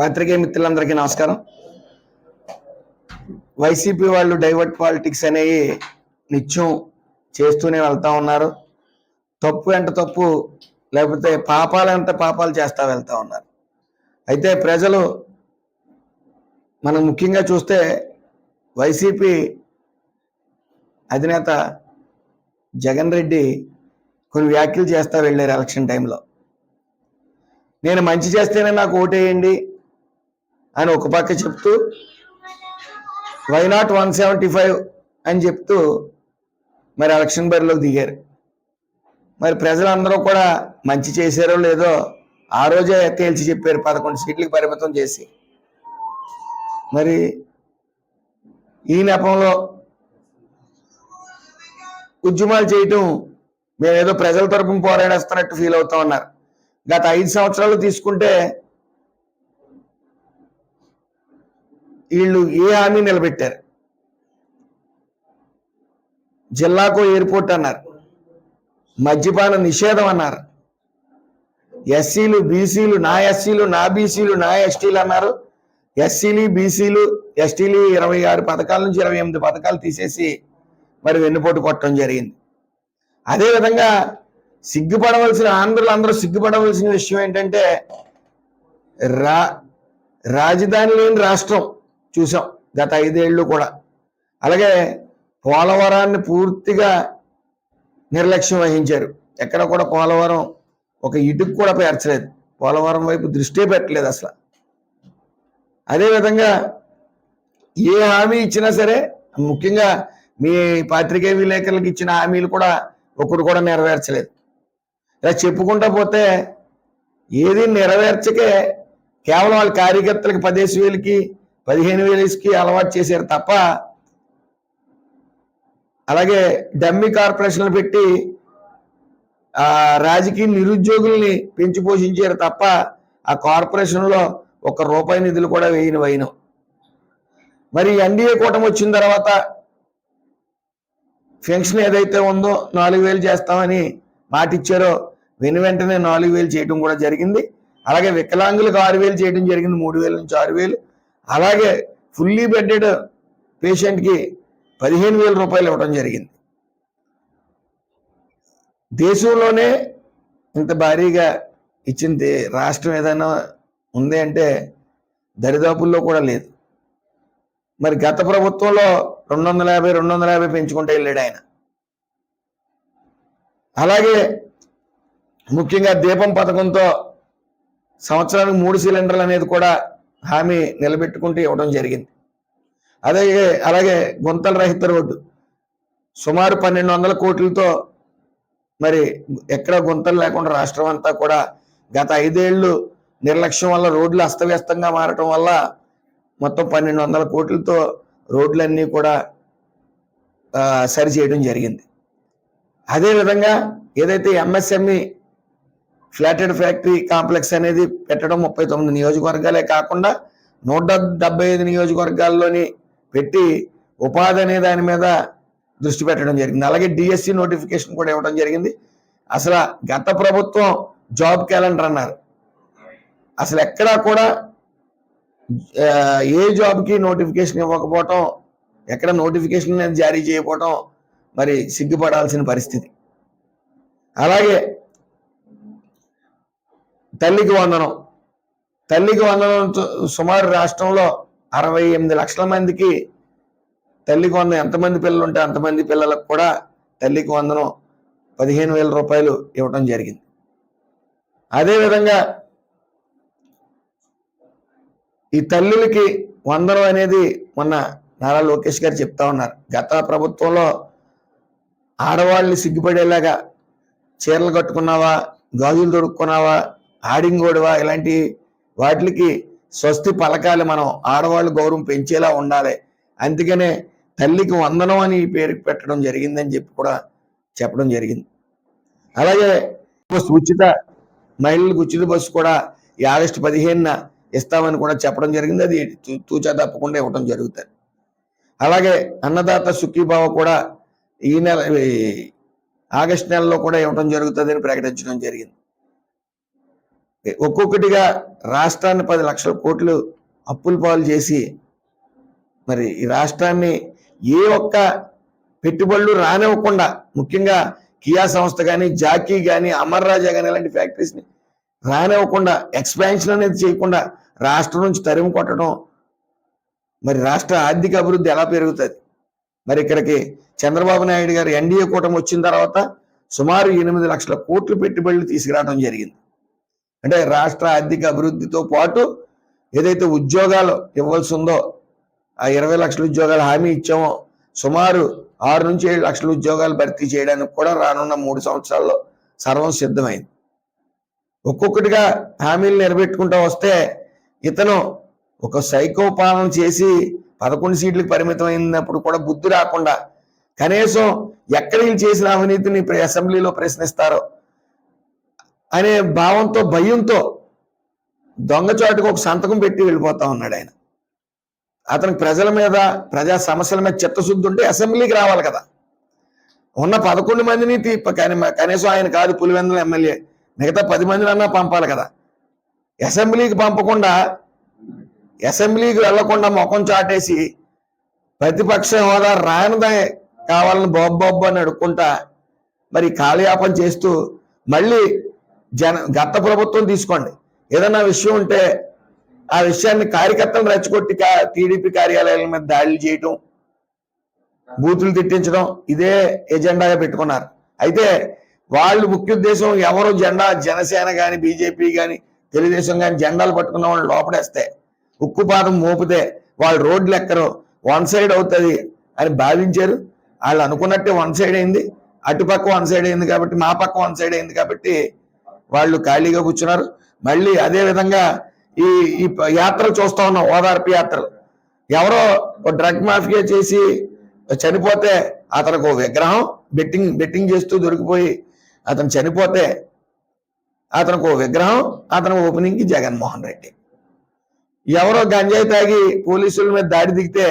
పాత్రికేయ మిత్రులందరికీ నమస్కారం. వైసీపీ వాళ్ళు డైవర్ట్ పాలిటిక్స్ అనేవి నిత్యం చేస్తూనే వెళ్తా ఉన్నారు. తప్పు ఎంత తప్పు లేకపోతే పాపాలు ఎంత పాపాలు చేస్తా వెళ్తా ఉన్నారు. అయితే ప్రజలు మనం ముఖ్యంగా చూస్తే వైసీపీ అధినేత జగన్ రెడ్డి కొన్ని వ్యాఖ్యలు చేస్తూ వెళ్ళారు ఎలక్షన్ టైంలో. నేను మంచి చేస్తేనే నాకు ఓటేయండి అని ఒక పక్క చెప్తూ why not one seventy five అని చెప్తూ మరి ఎలక్షన్ బరిలోకి దిగారు. మరి ప్రజలందరూ కూడా మంచి చేశారో లేదో ఆ రోజే తేల్చి చెప్పారు పదకొండు సీట్లకు పరిమితం చేసి. మరి ఈ నెపంలో ఉద్యమాలు చేయటం మేమేదో ప్రజల తరపున పోరాడేస్తున్నట్టు ఫీల్ అవుతా ఉన్నారు. గత ఐదు సంవత్సరాలు తీసుకుంటే వీళ్ళు ఏ హామీ నిలబెట్టారు? జిల్లాకు ఎయిర్పోర్ట్ అన్నారు. మద్యపాన నిషేధం అన్నారు. ఎస్సీలు బీసీలు నా ఎస్సీలు నా బీసీలు నా ఎస్టీలు అన్నారు. ఎస్సీలు బీసీలు ఎస్టీలు ఇరవై ఆరు పథకాల నుంచి ఇరవై ఎనిమిది పథకాలు తీసేసి మరి వెన్నుపోటు కొట్టడం జరిగింది. అదేవిధంగా సిగ్గుపడవలసిన ఆంధ్రులు అందరూ సిగ్గుపడవలసిన విషయం ఏంటంటే రా రాజధాని లేని రాష్ట్రం. చూసాం గత ఐదేళ్ళు కూడా. అలాగే పోలవరాన్ని పూర్తిగా నిర్లక్ష్యం వహించారు. ఎక్కడ కూడా పోలవరం ఒక ఇటుకు కూడా పేర్చలేదు. పోలవరం వైపు దృష్టి పెట్టలేదు అసలు. అదేవిధంగా ఏ హామీ ఇచ్చినా సరే ముఖ్యంగా మీ పాత్రికేయ విలేకరులకు ఇచ్చిన హామీలు కూడా ఒకటి కూడా నెరవేర్చలేదు. ఇలా చెప్పుకుంటా పోతే ఏది నెరవేర్చకే కేవలం వాళ్ళ కార్యకర్తలకు పదేసి వేలకి పదిహేను వేలకి అలవాటు చేశారు తప్ప అలాగే డమ్మీ కార్పొరేషన్లు పెట్టి ఆ రాజకీయ నిరుద్యోగుల్ని పెంచి పోషించారు తప్ప ఆ కార్పొరేషన్లో ఒక రూపాయి నిధులు కూడా వేయని వైను. మరి ఎన్డీఏ కూటమి వచ్చిన తర్వాత పెన్షన్ ఏదైతే ఉందో నాలుగు వేలు చేస్తామని మాటిచ్చారో వెను వెంటనే నాలుగు వేలు చేయడం కూడా జరిగింది. అలాగే వికలాంగులకు ఆరు వేలు చేయడం జరిగింది మూడు వేల నుంచి ఆరు వేలు. అలాగే ఫుల్లీ బెడ్డెడ్ పేషెంట్కి పదిహేను వేల రూపాయలు ఇవ్వడం జరిగింది. దేశంలోనే ఇంత భారీగా ఇచ్చింది రాష్ట్రం ఏదైనా ఉంది అంటే దరిదాపుల్లో కూడా లేదు. మరి గత ప్రభుత్వంలో రెండు వందల యాభై రెండు వందల యాభై పెంచుకుంటే వెళ్ళాడు ఆయన. అలాగే ముఖ్యంగా దీపం పథకంతో సంవత్సరానికి మూడు సిలిండర్లు అనేది కూడా హామీ నిలబెట్టుకుంటూ ఇవ్వడం జరిగింది. అదే అలాగే గుంతల రహిత రోడ్డు. సుమారు పన్నెండు వందల కోట్లతో మరి ఎక్కడ గుంతలు లేకుండా రాష్ట్రం అంతా కూడా గత ఐదేళ్ళు నిర్లక్ష్యం వల్ల రోడ్లు అస్తవ్యస్తంగా మారటం వల్ల మొత్తం పన్నెండు వందల కోట్లతో రోడ్లన్నీ కూడా సరి చేయడం జరిగింది. అదేవిధంగా ఏదైతే ఎంఎస్ఎంఈ ఫ్లాటెడ్ ఫ్యాక్టరీ కాంప్లెక్స్ అనేది పెట్టడం ముప్పై తొమ్మిది నియోజకవర్గాలే కాకుండా నూట డెబ్బై ఐదు నియోజకవర్గాల్లోని పెట్టి ఉపాధి అనే దాని మీద దృష్టి పెట్టడం జరిగింది. అలాగే డిఎస్సి నోటిఫికేషన్ కూడా ఇవ్వడం జరిగింది. అసలు గత ప్రభుత్వం జాబ్ క్యాలెండర్ అన్నారు. అసలు ఎక్కడా కూడా ఏ జాబ్కి నోటిఫికేషన్ ఇవ్వకపోవటం ఎక్కడ నోటిఫికేషన్ అనేది జారీ చేయకపోవటం మరి సిగ్గుపడాల్సిన పరిస్థితి. అలాగే తల్లికి వందనం. తల్లికి వందనం సుమారు రాష్ట్రంలో అరవై ఎనిమిది లక్షల మందికి తల్లికి వందనం. ఎంతమంది పిల్లలు ఉంటే అంతమంది పిల్లలకు కూడా తల్లికి వందనం పదిహేను వేల రూపాయలు ఇవ్వటం జరిగింది. అదేవిధంగా ఈ తల్లులకి వందనం అనేది మొన్న నారా లోకేష్ గారు చెప్తా ఉన్నారు. గత ప్రభుత్వంలో ఆడవాళ్ళని సిగ్గుపడేలాగా చీరలు కట్టుకున్నావా గాజులు దొరుకున్నావా ఆడింగోడవా ఇలాంటి వాటికి స్వస్తి పలకాలి మనం. ఆడవాళ్ళు గౌరవం పెంచేలా ఉండాలి. అందుకనే తల్లికి వందనం అని పేరు పెట్టడం జరిగిందని చెప్పి కూడా చెప్పడం జరిగింది. అలాగే బస్సు ఉచిత మహిళలకు ఉచిత బస్సు కూడా ఈ ఆగస్టు పదిహేనున ఇస్తామని కూడా చెప్పడం జరిగింది. అది తూ- తూచా తప్పకుండా ఇవ్వడం జరుగుతుంది. అలాగే అన్నదాత సుఖీభావ కూడా ఈ నెల ఆగస్ట్ నెలలో కూడా ఇవ్వడం జరుగుతుందని ప్రకటించడం జరిగింది. ఒక్కొక్కటిగా రాష్ట్రాన్ని పది లక్షల కోట్లు అప్పుల పాలు చేసి మరి ఈ రాష్ట్రాన్ని ఏ ఒక్క పెట్టుబడులు రానివ్వకుండా ముఖ్యంగా కియా సంస్థ కానీ జాకీ కానీ అమర్ రాజా కానీ ఇలాంటి ఫ్యాక్టరీస్ని రానివ్వకుండా ఎక్స్పాన్షన్ అనేది చేయకుండా రాష్ట్రం నుంచి తరిమి కొట్టడం మరి రాష్ట్ర ఆర్థిక అభివృద్ధి ఎలా పెరుగుతుంది? మరి ఇక్కడికి చంద్రబాబు నాయుడు గారు ఎన్డీఏ కూటమి వచ్చిన తర్వాత సుమారు ఎనిమిది లక్షల కోట్లు పెట్టుబడులు తీసుకురావడం జరిగింది. అంటే రాష్ట్ర ఆర్థిక అభివృద్ధితో పాటు ఏదైతే ఉద్యోగాలు ఇవ్వాల్సి ఉందో ఆ ఇరవై లక్షల ఉద్యోగాలు హామీ ఇచ్చామో సుమారు ఆరు నుంచి ఏడు లక్షల ఉద్యోగాలు భర్తీ చేయడానికి కూడా రానున్న మూడు సంవత్సరాల్లో సర్వం సిద్ధమైంది. ఒక్కొక్కటిగా హామీలు నిలబెట్టుకుంటూ వస్తే ఇతను ఒక సైకో పాలన చేసి పదకొండు సీట్లకు పరిమితమైనప్పుడు కూడా బుద్ధి రాకుండా కనీసం ఎక్కడ చేసిన అవినీతిని ప్ర- అసెంబ్లీలో ప్రశ్నిస్తారో అనే భావంతో భయంతో దొంగచాటుకు ఒక సంతకం పెట్టి వెళ్ళిపోతా ఉన్నాడు ఆయన. అతనికి ప్రజల మీద ప్రజా సమస్యల మీద చిత్తశుద్ధి ఉంటే అసెంబ్లీకి రావాలి కదా. ఉన్న పదకొండు మందిని కనీసం ఆయన కాదు పులివెందుల ఎమ్మెల్యే. మిగతా పది మందిని అన్నా పంపాలి కదా. అసెంబ్లీకి పంపకుండా అసెంబ్లీకి వెళ్ళకుండా ముఖం చాటేసి ప్రతిపక్ష హోదా రానిదే కావాలని బాబు బాబు అని అడుక్కుంటా మరి కాలయాపన చేస్తూ మళ్ళీ జన గత ప్రభుత్వం తీసుకోండి. ఏదైనా విషయం ఉంటే ఆ విషయాన్ని కార్యకర్తలను రెచ్చగొట్టి కా- టీడీపీ కార్యాలయాల మీద దాడులు చేయటం బూతులు తిట్టించడం ఇదే ఎజెండాగా పెట్టుకున్నారు. అయితే వాళ్ళు ముఖ్య ఉద్దేశం ఎవరు జెండా జనసేన కానీ బీజేపీ కానీ తెలుగుదేశం కానీ జెండాలు పట్టుకున్న వాళ్ళు లోపడేస్తే ఉక్కుపాదం మోపితే వాళ్ళు రోడ్లు ఎక్కరు వన్ సైడ్ అవుతుంది అని భావించారు. వాళ్ళు అనుకున్నట్టే వన్ సైడ్ అయింది అటుపక్క వన్ సైడ్ అయింది కాబట్టి మా పక్క వన్ సైడ్ అయింది కాబట్టి వాళ్ళు ఖాళీగా కూర్చున్నారు. మళ్ళీ అదే విధంగా ఈ ఈ యాత్రలు చూస్తా ఉన్నాం ఓదార్పు యాత్రలు ఎవరో డ్రగ్ మాఫియా చేసి చనిపోతే అతనికి ఓ విగ్రహం బెట్టింగ్ బెట్టింగ్ చేస్తూ దొరికిపోయి అతను చనిపోతే అతనికి ఓ విగ్రహం అతని ఓపెనింగ్కి జగన్మోహన్ రెడ్డి. ఎవరో గంజాయి తాగి పోలీసుల మీద దాడి దిగితే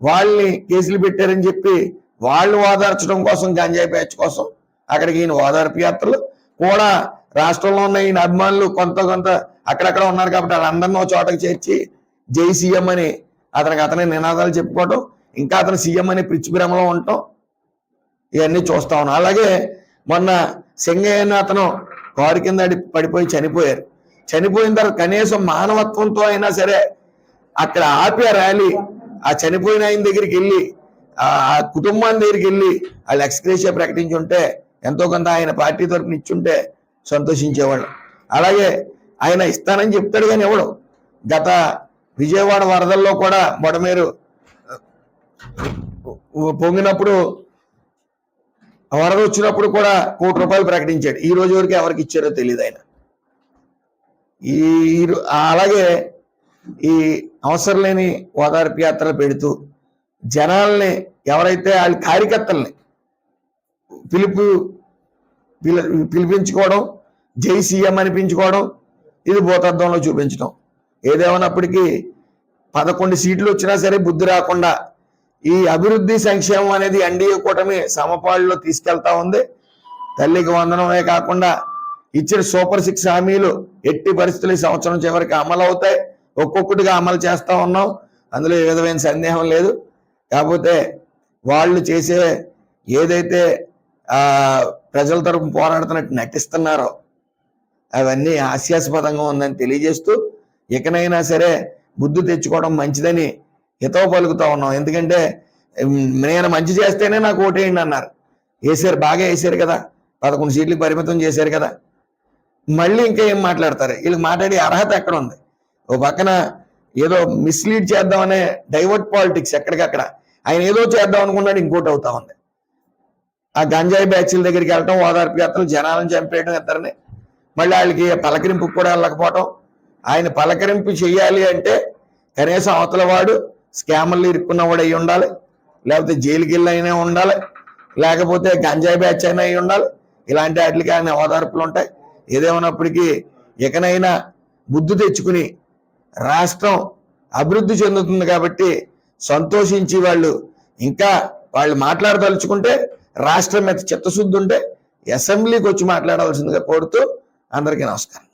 వాళ్ళని కేసులు పెట్టారని చెప్పి వాళ్ళు ఓదార్చడం కోసం గంజాయి బ్యాచ్ కోసం అక్కడికి ఈయన ఓదార్పు యాత్రలు కూడా రాష్ట్రంలో ఉన్న ఈయన అభిమానులు కొంత కొంత అక్కడక్కడ ఉన్నారు కాబట్టి వాళ్ళందరినీ ఒక చోటకి చేర్చి జై సీఎం అని అతనికి అతని నినాదాలు చెప్పుకోవటం ఇంకా అతను సీఎం అని పిచ్చి భ్రమలో ఉండటం ఇవన్నీ చూస్తా ఉన్నాం. అలాగే మొన్న సింగయ్యను అతను కారు కింద పడిపోయి చనిపోయారు. చనిపోయిన తర్వాత కనీసం మానవత్వంతో అయినా సరే అక్కడ ఆపి ర్యాలీ ఆ చనిపోయిన ఆయన దగ్గరికి వెళ్ళి ఆ కుటుంబాన్ని దగ్గరికి వెళ్ళి వాళ్ళు ఎక్స్క్రేషియా ప్రకటించుంటే ఎంతో కొంత ఆయన పార్టీ తరఫున ఇచ్చుంటే సంతోషించేవాళ్ళు. అలాగే ఆయన ఇస్తానని చెప్తాడు కానీ ఎవడు? గత విజయవాడ వరదల్లో కూడా బొడమేరు పొంగినప్పుడు వరద వచ్చినప్పుడు కూడా కోటి రూపాయలు ప్రకటించాడు. ఈ రోజు వరకు ఎవరికి ఇచ్చారో తెలియదు ఆయన. ఈ అలాగే ఈ అవసరం లేని ఓదార్పు యాత్రలు పెడుతూ జనాల్ని ఎవరైతే వాళ్ళ కార్యకర్తల్ని పిలుపు పిలిపించుకోవడం జై సీఎం అనిపించుకోవడం ఇది భూతత్వంలో చూపించడం ఏదేమన్నప్పటికీ పదకొండు సీట్లు వచ్చినా సరే బుద్ధి రాకుండా ఈ అభివృద్ధి సంక్షేమం అనేది ఎన్డీఏ కూటమి సమపాళ్ళలో తీసుకెళ్తా ఉంది. తల్లికి వందనమే కాకుండా ఇచ్చిన సూపర్ సిక్స్ హామీలు ఎట్టి పరిస్థితులు ఈ సంవత్సరం చివరికి అమలు అవుతాయి. ఒక్కొక్కటిగా అమలు చేస్తా ఉన్నాం. అందులో ఏ విధమైన సందేహం లేదు. కాకపోతే వాళ్ళు చేసే ఏదైతే ప్రజల తరపు పోరాడుతున్నట్టు నటిస్తున్నారో అవన్నీ హాస్యాస్పదంగా ఉందని తెలియజేస్తూ ఇకనైనా సరే బుద్ధి తెచ్చుకోవడం మంచిదని హితవు పలుకుతా ఉన్నాం. ఎందుకంటే నేను మంచి చేస్తేనే నాకు ఓటేయండి అన్నారు. వేసారు బాగా వేసారు కదా. పదకొండు సీట్లకు పరిమితం చేశారు కదా. మళ్ళీ ఇంకా ఏం మాట్లాడతారు? వీళ్ళకి మాట్లాడే అర్హత ఎక్కడ ఉంది? ఓ పక్కన ఏదో మిస్లీడ్ చేద్దామనే డైవర్ట్ పాలిటిక్స్ ఎక్కడికక్కడ. ఆయన ఏదో చేద్దాం అనుకున్నాడు ఇంకోటి అవుతా ఉంది. ఆ గంజాయి బ్యాచ్ల దగ్గరికి వెళ్ళటం ఓదార్పు యాత్రలు జనాలను చంపేయడం ఇద్దరిని మళ్ళీ వాళ్ళకి పలకరింపు కూడా వెళ్ళకపోవటం. ఆయన పలకరింపు చేయాలి అంటే కనీసం అవతల వాడు స్కామర్లు ఇరుక్కున్నవాడు అయి ఉండాలి. లేకపోతే జైలుకి అయినా ఉండాలి. లేకపోతే గంజాయి బ్యాచ్ అయినా అయి ఉండాలి. ఇలాంటి వాటికి ఆయన ఓదార్పులు ఉంటాయి. ఏదేమన్నప్పటికీ ఇకనైనా బుద్ధి తెచ్చుకుని రాష్ట్రం అభివృద్ధి చెందుతుంది కాబట్టి సంతోషించి వాళ్ళు ఇంకా వాళ్ళు మాట్లాడదలుచుకుంటే రాష్ట్రం మీద చిత్తశుద్ధి ఉంటే అసెంబ్లీకి వచ్చి మాట్లాడవలసిందిగా కోరుతూ అందరికీ నమస్కారం.